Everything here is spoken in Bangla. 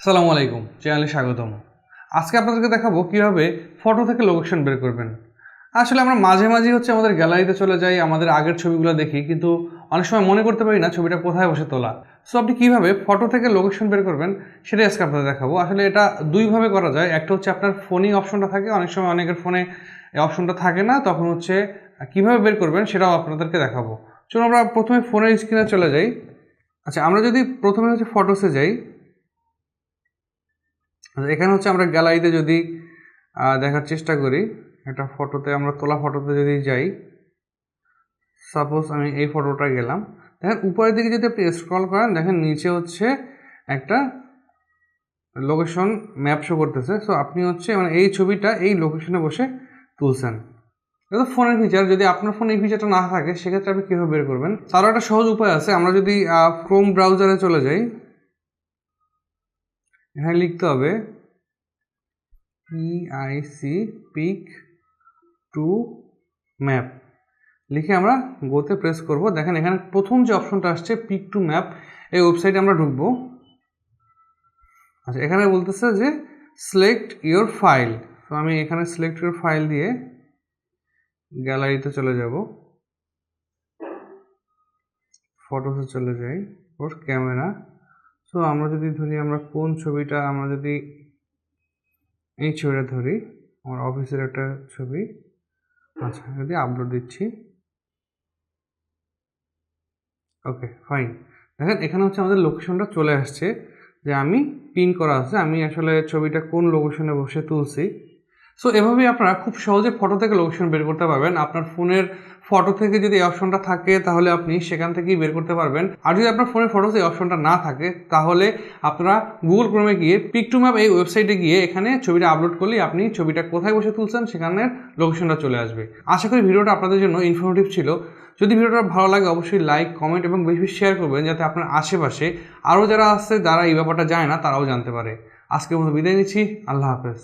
আসসালামু আলাইকুম, চ্যানেলে স্বাগতম। আজকে আপনাদেরকে দেখাবো কীভাবে ফটো থেকে লোকেশন বের করবেন। আসলে আমরা মাঝে মাঝে হচ্ছে আমাদের গ্যালারিতে চলে যাই, আমাদের আগের ছবিগুলো দেখি, কিন্তু অনেক সময় মনে করতে পারি না ছবিটা কোথায় বসে তোলা। সো আপনি কীভাবে ফটো থেকে লোকেশন বের করবেন সেটাই আজকে আপনাদের দেখাবো। আসলে এটা দুইভাবে করা যায়। একটা হচ্ছে আপনার ফোনিং অপশনটা থাকে, অনেক সময় অনেকের ফোনে অপশনটা থাকে না, তখন হচ্ছে কীভাবে বের করবেন সেটাও আপনাদেরকে দেখাবো। চলুন আমরা প্রথমে ফোনের স্ক্রিনে চলে যাই। আচ্ছা আমরা যদি প্রথমে হচ্ছে ফটোসে যাই আচ্ছা, এখানে হচ্ছে আমরা গ্যালারিতে যদি দেখার চেষ্টা করি একটা ফটোতে আমরা তোলা ফটোতে যদি যাই সাপোজ আমি এই ফটোটা গেলাম দেখেন উপরের দিকে যদি আপনি স্ক্রল করেন দেখেন নিচে হচ্ছে একটা লোকেশন ম্যাপ শো করতেছে সো আপনি হচ্ছে মানে এই ছবিটা এই লোকেশনে বসে তুলছেন। এটা ফোনের ফিচার যদি আপনার ফোনে এই ফিচারটা না থাকে সেক্ষেত্রে আপনি কীভাবে বের করবেন? তারও একটা সহজ উপায় আছে আমরা যদি ক্রোম ব্রাউজারে চলে যাই এখানে লিখতে হবে পিআইসি পিক টু ম্যাপ লিখে আমরা গোতে প্রেস করব। দেখেন এখানে প্রথম যে অপশনটা আসছে পিক টু ম্যাপ এই ওয়েবসাইটে আমরা ঢুকবো। আচ্ছা এখানে বলতেছে যে সিলেক্ট ইওর ফাইল তো আমি এখানে সিলেক্ট ইওর ফাইল দিয়ে গ্যালারিতে চলে যাব। ফটোসে চলে যাই। ওর ক্যামেরা সো আমরা যদি ধরি, আমরা কোন ছবিটা, আমরা যদি এই ছবিটা ধরি, আমার অফিসের একটা ছবি। আচ্ছা যদি আপলোড দিচ্ছি। ওকে ফাইন দেখেন, এখানে হচ্ছে আমাদের লোকেশনটা চলে আসছে, যে আমি পিন করা আছে। আমি আসলে ছবিটা কোন লোকেশনে বসে তুলছি। সো এভাবেই আপনারা খুব সহজে ফটো থেকে লোকেশন বের করতে পারবেন। আপনার ফোনের ফটো থেকে যদি এই অপশনটা থাকে, তাহলে আপনি সেখান থেকেই বের করতে পারবেন। আর যদি আপনার ফোনের ফটোতে এই অপশনটা না থাকে, তাহলে আপনারা গুগল ক্রোমে গিয়ে পিক টু ম্যাপ এই ওয়েবসাইটে গিয়ে এখানে ছবিটা আপলোড করলেই আপনি ছবিটা কোথায় বসে তুলছেন, সেখানের লোকেশনটা চলে আসবে। আশা করি ভিডিওটা আপনাদের জন্য ইনফরমেটিভ ছিল। যদি ভিডিওটা ভালো লাগে, অবশ্যই লাইক কমেন্ট এবং বেশি শেয়ার করবেন, যাতে আপনার আশেপাশে আরও যারা আছে, যারা এই ব্যাপারটা জানে না, তারাও জানতে পারে। আজকের মতো বিদায় নিচ্ছি। আল্লাহ হাফেজ।